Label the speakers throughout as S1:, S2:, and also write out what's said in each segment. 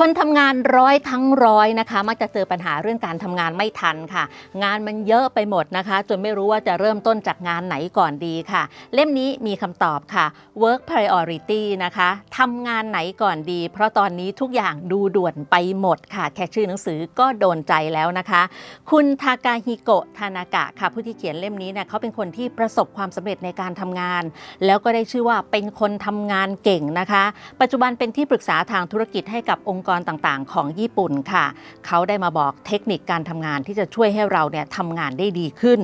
S1: คนทำงานร้อยทั้งร้อยนะคะ มักจะเจอปัญหาเรื่องการทำงานไม่ทันค่ะ งานมันเยอะไปหมดนะคะ จนไม่รู้ว่าจะเริ่มต้นจากงานไหนก่อนดีค่ะ เล่มนี้มีคำตอบค่ะ work priority นะคะทำงานไหนก่อนดี เพราะตอนนี้ทุกอย่างดูด่วนไปหมดค่ะ แค่ชื่อหนังสือก็โดนใจแล้วนะคะ คุณทากาฮิโกะทานากะค่ะ ผู้ที่เขียนเล่มนี้เนี่ยเขาเป็นคนที่ประสบความสำเร็จในการทำงาน แล้วก็ได้ชื่อว่าเป็นคนทำงานเก่งนะคะ ปัจจุบันเป็นที่ปรึกษาทางธุรกิจให้กับองค์กรต่างๆ ของญี่ปุ่นค่ะ เขาได้มาบอกเทคนิคการทำงานที่จะช่วยให้เราเนี่ยทำงานได้ดีขึ้น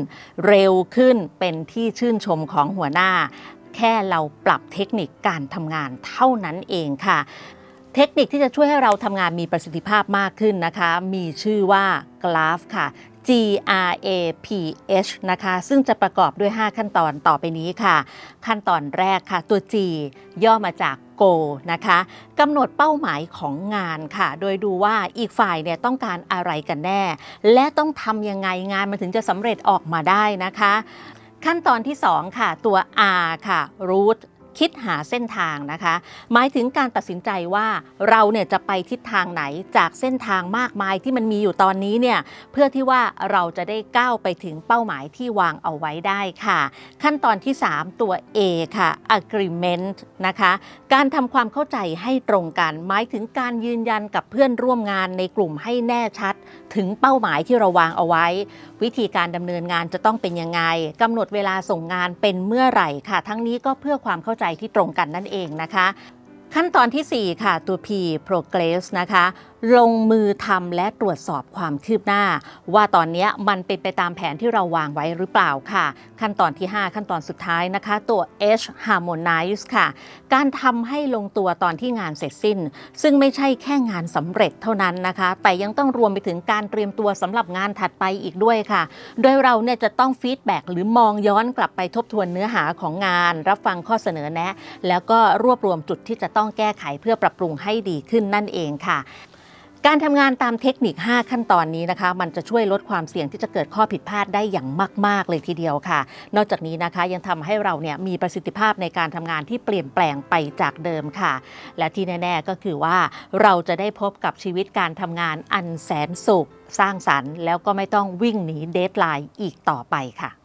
S1: เร็วขึ้นเป็นที่ชื่นชมของหัวหน้า แค่เราปรับเทคนิคการทำงานเท่านั้นเองค่ะ เทคนิคที่จะช่วยให้เราทำงานมีประสิทธิภาพมากขึ้นนะคะ มีชื่อว่ากราฟค่ะ G R A P H นะคะ ซึ่งจะประกอบด้วย 5 ขั้นตอนต่อไปนี้ค่ะ ขั้นตอนแรกค่ะ ตัว G ย่อมาจาก Go นะคะกำหนดเป้าหมายของงานค่ะ โดยดูว่าอีกฝ่ายเนี่ยต้องการอะไรกันแน่ และต้องทำยังไงงานมันถึงจะสำเร็จออกมาได้นะคะ ขั้นตอนที่ 2 ค่ะ ตัว R ค่ะ root คิดหาเส้นทางนะคะ หมายถึงการตัดสินใจว่าเราเนี่ยจะไปทิศทางไหนจากเส้นทางมากมายที่มันมีอยู่ตอนนี้เนี่ยเพื่อที่ว่าเราจะได้ก้าวไปถึงเป้าหมายที่วางเอาไว้ได้ค่ะ ขั้นตอนที่ 3 ตัว A ค่ะ agreement นะคะ การทำความเข้าใจให้ตรงกัน หมายถึงการยืนยันกับเพื่อนร่วมงานในกลุ่มให้แน่ชัด ถึงเป้าหมายที่เราวางเอาไว้ วิธีการดำเนินงานจะต้องเป็นยังไงกำหนดเวลาส่งงานเป็นเมื่อไหร่ค่ะ ทั้งนี้ก็เพื่อความเข้าใจที่ตรงกันนั่นเองนะคะ ขั้นตอนทีสี่ 4 ค่ะ ตัว P progress นะคะ ลงมือทำและตรวจสอบความคืบหน้า ว่าตอนนี้มันเป็นไปตามแผนที่เราวางไว้หรือเปล่าค่ะ ขั้นตอนที่ 5 ขั้นตอนสุดท้ายนะคะ ตัว H harmonize ค่ะ การทำให้ลงตัวตอนที่งานเสร็จสิ้น ซึ่งไม่ใช่แค่งานสำเร็จเท่านั้นนะคะ แต่ยังต้องรวมไปถึงการเตรียมตัวสำหรับงานถัดไปอีกด้วยค่ะ โดยเราเนี่ยจะต้องฟีดแบ็กหรือมองย้อนกลับไปทบทวนเนื้อหาของงาน รับฟังข้อเสนอแนะ แล้วก็รวบรวมจุดที่จะต้องต้องแก้ไขเพื่อปรับปรุงให้ดีขึ้นนั่นเองค่ะการทำงานตามเทคนิค 5 ขั้นตอนนี้นะคะ มันจะช่วยลดความเสี่ยงที่จะเกิดข้อผิดพลาดได้อย่างมาก ๆ เลยทีเดียวค่ะ นอกจากนี้นะคะยังทำให้เราเนี่ยมีประสิทธิภาพในการทำงานที่เปลี่ยนแปลงไปจากเดิมค่ะ และที่แน่ ๆ ก็คือว่าเราจะได้พบกับชีวิตการทำงานอันแสนสุข สร้างสรรค์ แล้วก็ไม่ต้องวิ่งหนีเดทไลน์อีกต่อไปค่ะ